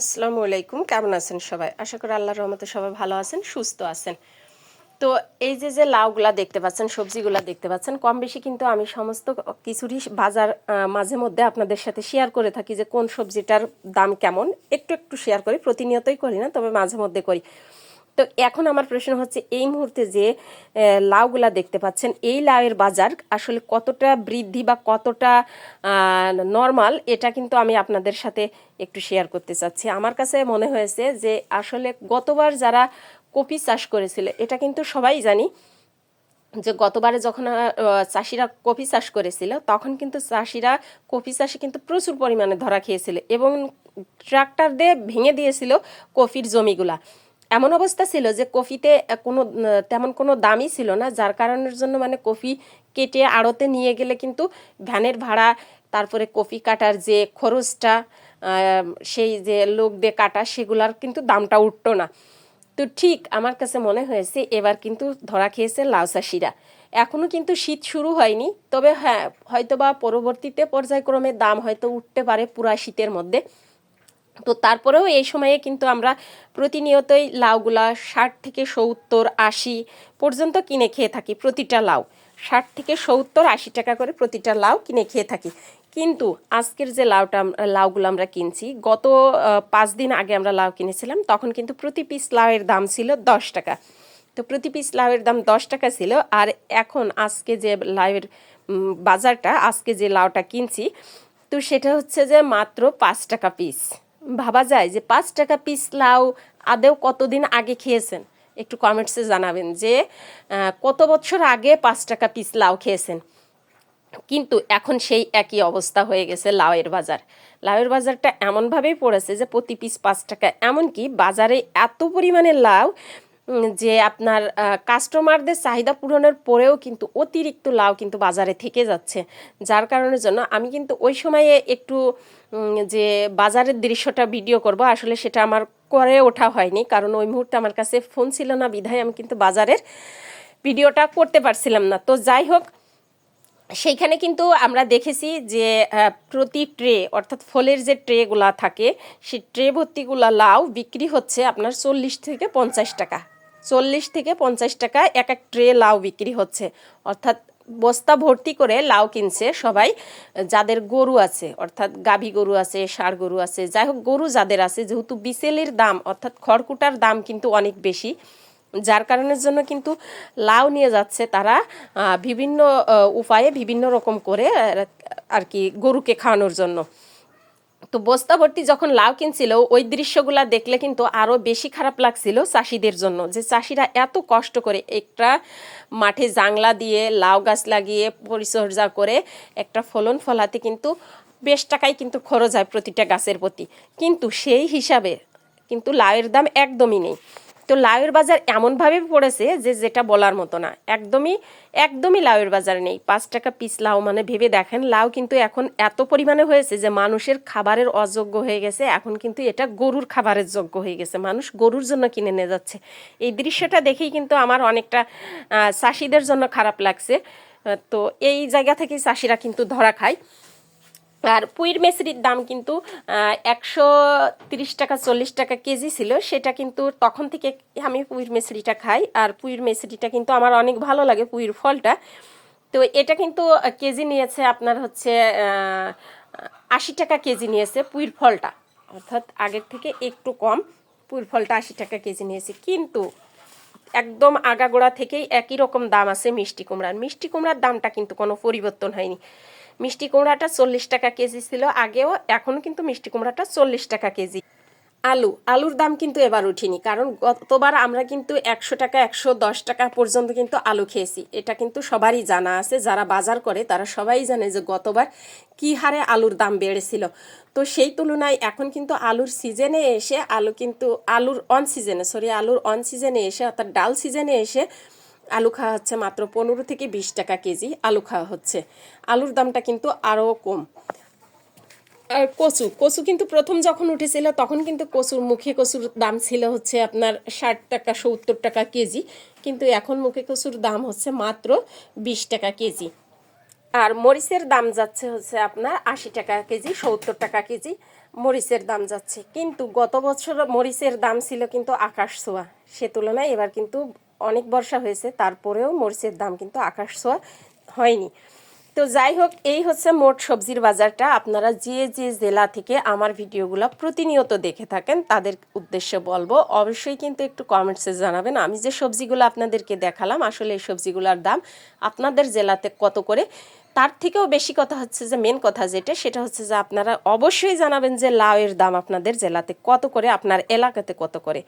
আসসালামু আলাইকুম। কেমন আছেন সবাই? আশা করি আল্লাহর রহমতে সবাই ভালো আছেন, সুস্থ আছেন। তো এই যে যে লাউগুলা দেখতে পাচ্ছেন, সবজিগুলা দেখতে পাচ্ছেন, কম বেশি কিন্তু আমি সমস্ত কিছুরই বাজার মাঝে মধ্যে আপনাদের সাথে শেয়ার করে থাকি যে কোন সবজিটার দাম কেমন। একটু একটু শেয়ার করি, প্রতিনিয়তই করি না, তবে মাঝে মধ্যে করি। তো এখন আমার প্রশ্ন হচ্ছে, এই মুহূর্তে যে লাউগুলা দেখতে পাচ্ছেন, এই লাউয়ের বাজার আসলে কতটা বৃদ্ধি বা কতটা নর্মাল এটা কিন্তু আমি আপনাদের সাথে একটু শেয়ার করতে চাচ্ছি। আমার কাছে মনে হয়েছে যে, আসলে গতবার যারা কপি চাষ করেছিল, এটা কিন্তু সবাই জানি, যে গতবারে যখন চাষিরা কফি চাষ করেছিল, তখন কিন্তু চাষিরা কফি চাষে কিন্তু প্রচুর পরিমাণে ধরা খেয়েছিল এবং ট্রাক্টর দিয়ে ভেঙে দিয়েছিল কফির জমিগুলা। এমন অবস্থা ছিল যে কফিতে কোনো তেমন কোনো দামই ছিল না, যার কারণের জন্য মানে কফি কেটে আড়তে নিয়ে গেলে কিন্তু ভ্যানের ভাড়া, তারপরে কফি কাটার যে খরচটা সেই যে লোক দিয়ে কাটা, সেগুলার কিন্তু দামটা উঠতো না। তো ঠিক আমার কাছে মনে হয়েছে, এবার কিন্তু ধরা খেয়েছে লাউ চাষিরা। এখনও কিন্তু শীত শুরু হয়নি, তবে হ্যাঁ হয়তোবা পরবর্তীতে পর্যায়ক্রমে দাম হয়তো উঠতে পারে পুরা শীতের মধ্যে। তো তারপরেও এই সময়ে কিন্তু আমরা প্রতিনিয়তই লাউগুলা ষাট থেকে সত্তর আশি পর্যন্ত কিনে খেয়ে থাকি প্রতিটা লাউ। ষাট থেকে সত্তর আশি টাকা করে প্রতিটা লাউ কিনে খেয়ে থাকি। কিন্তু আজকের যে লাউটা লাউগুলো আমরা কিনছি, গত পাঁচ দিন আগে আমরা লাউ কিনেছিলাম, তখন কিন্তু প্রতি পিস লাউয়ের দাম ছিল দশ টাকা। তো প্রতি পিস লাউয়ের দাম দশ টাকা ছিল, আর এখন আজকে যে লাউয়ের বাজারটা, আজকে যে লাউটা কিনছি, তো সেটা হচ্ছে যে মাত্র পাঁচ টাকা পিস। ভাবা যায় যে পাঁচ টাকা পিস লাউ আদেও কতদিন আগে খেয়েছেন? একটু কমেন্টসে জানাবেন যে কত বছর আগে পাঁচ টাকা পিস লাউ খেয়েছেন? কিন্তু এখন সেই একই অবস্থা হয়ে গেছে লাউয়ের বাজার। লাউয়ের বাজারটা এমনভাবেই পড়েছে যে প্রতি পিস পাঁচ টাকা। এমনকি বাজারে এত পরিমাণে লাউ যে আপনার কাস্টমারদের চাহিদা পূরণের পরেও কিন্তু অতিরিক্ত লাউ কিন্তু বাজারে থেকে যাচ্ছে। যার কারণের জন্য আমি কিন্তু ওই সময়ে একটু যে বাজারের দৃশ্যটা ভিডিও করব। আসলে সেটা আমার করে ওঠা হয়নি, কারণ ওই মুহূর্তে আমার কাছে ফোন ছিল না, বিধায় আমি কিন্তু বাজারের ভিডিওটা করতে পারছিলাম না। তো যাই হোক, সেইখানে কিন্তু আমরা দেখেছি যে প্রতি ট্রে অর্থাৎ ফলের যে ট্রেগুলা থাকে, সেই ট্রে ভর্তিগুলা লাউ বিক্রি হচ্ছে আপনার চল্লিশ থেকে পঞ্চাশ টাকা। চল্লিশ থেকে পঞ্চাশ টাকা এক এক ট্রে লাউ বিক্রি হচ্ছে। অর্থাৎ বস্তা ভর্তি করে লাউ কিনছে সবাই, যাদের গরু আছে, অর্থাৎ গাভী গরু আছে, ষাঁড় গরু আছে, যাই হোক গরু যাদের আছে, যেহেতু বিসেলের দাম, অর্থাৎ খড়কুটার দাম কিন্তু অনেক বেশি, যার কারণের জন্য কিন্তু লাউ নিয়ে যাচ্ছে তারা বিভিন্ন উপায়ে বিভিন্ন রকম করে আর কি গরুকে খাওয়ানোর জন্য। তো বস্তা ভর্তি যখন লাউ কিনছিল, ওই দৃশ্যগুলা দেখলে কিন্তু আরও বেশি খারাপ লাগছিল চাষিদের জন্য যে চাষিরা এত কষ্ট করে একটা মাঠে জাংলা দিয়ে, লাউ গাছ লাগিয়ে পরিচর্যা করে একটা ফলন ফলাতে কিন্তু বেশ টাকাই কিন্তু খরচ হয় প্রতিটা গাছের প্রতি। কিন্তু সেই হিসাবে কিন্তু লাউয়ের দাম একদমই নেই। তো লাউয়ের বাজার এমনভাবে পড়েছে যে যেটা বলার মতো না। একদমই একদমই লাউয়ের বাজার নেই। পাঁচ টাকা পিস লাউ মানে ভেবে দেখেন, লাউ কিন্তু এখন এত পরিমাণে হয়েছে যে মানুষের খাবারের অযোগ্য হয়ে গেছে। এখন কিন্তু এটা গরুর খাবারের যোগ্য হয়ে গেছে। মানুষ গরুর জন্য কিনে নিয়ে যাচ্ছে। এই দৃশ্যটা দেখেই কিন্তু আমার অনেকটা চাষিদের জন্য খারাপ লাগছে। তো এই জায়গা থেকেই চাষিরা কিন্তু ধরা খায়। আর পুইর মেসরির দাম কিন্তু একশো তিরিশ টাকা, চল্লিশ টাকা কেজি ছিল। সেটা কিন্তু তখন থেকে আমি পুইর মেসরিটা খাই। আর পুইর মেসরিটা কিন্তু আমার অনেক ভালো লাগে পুইর ফলটা। তো এটা কিন্তু কেজি নিয়েছে আপনার হচ্ছে আশি টাকা কেজি নিয়েছে পুইর ফলটা। অর্থাৎ আগের থেকে একটু কম পুইর ফলটা আশি টাকা কেজি নিয়েছে। কিন্তু একদম আগাগোড়া থেকেই একই রকম দাম আছে মিষ্টি কুমড়ার। মিষ্টি কুমড়ার দামটা কিন্তু কোনো পরিবর্তন হয়নি। মিষ্টি কুমড়াটা চল্লিশ টাকা কেজি ছিল, আগেও এখনও কিন্তু মিষ্টি কুমড়াটা চল্লিশ টাকা কেজি। আলু, আলুর দাম কিন্তু এবার উঠিনি, কারণ গতবার আমরা কিন্তু একশো টাকা, একশো দশ টাকা পর্যন্ত কিন্তু আলু খেয়েছি। এটা কিন্তু সবারই জানা আছে, যারা বাজার করে তারা সবাই জানে যে গতবার কী হারে আলুর দাম বেড়েছিল। তো সেই তুলনায় এখন কিন্তু আলুর সিজনে এসে, আলু কিন্তু, আলুর অন সিজনে সরি আলুর অন সিজনে এসে, অর্থাৎ ডাল সিজনে এসে আলু খাওয়া হচ্ছে মাত্র পনেরো থেকে বিশ টাকা কেজি আলু খাওয়া হচ্ছে। আলুর দামটা কিন্তু আরও কম। আর কচু কচু কিন্তু প্রথম যখন উঠেছিল তখন কিন্তু কচুর মুখে কচুর দাম ছিল হচ্ছে আপনার ষাট টাকা, সত্তর টাকা কেজি। কিন্তু এখন মুখে কচুর দাম হচ্ছে মাত্র বিশ টাকা কেজি। আর মরিচের দাম যাচ্ছে হচ্ছে আপনার আশি টাকা কেজি, সত্তর টাকা কেজি মরিচের দাম যাচ্ছে। কিন্তু গত বছর মরিচের দাম ছিল কিন্তু আকাশ ছোঁয়া। সে তুলনায় এবার কিন্তু অনেক বর্ষা হয়েছে, তারপরেও মরিচের দাম কিন্তু আকাশ ছোঁয়া হয়নি। তো যাই হোক, এই হচ্ছে মোট সবজির বাজারটা। আপনারা যে যে জেলা থেকে আমার ভিডিওগুলো প্রতিনিয়ত দেখে থাকেন, তাদের উদ্দেশ্যে বলব, অবশ্যই কিন্তু একটু কমেন্টসে জানাবেন। আমি যে সবজিগুলো আপনাদেরকে দেখালাম, আসলে এই সবজিগুলোর দাম আপনাদের জেলাতে কত করে? তার থেকেও বেশি কথা হচ্ছে যে মেন কথা যেটা, সেটা হচ্ছে যে, আপনারা অবশ্যই জানাবেন যে, লাউয়ের দাম আপনাদের জেলাতে কত করে, আপনার এলাকাতে কত করে।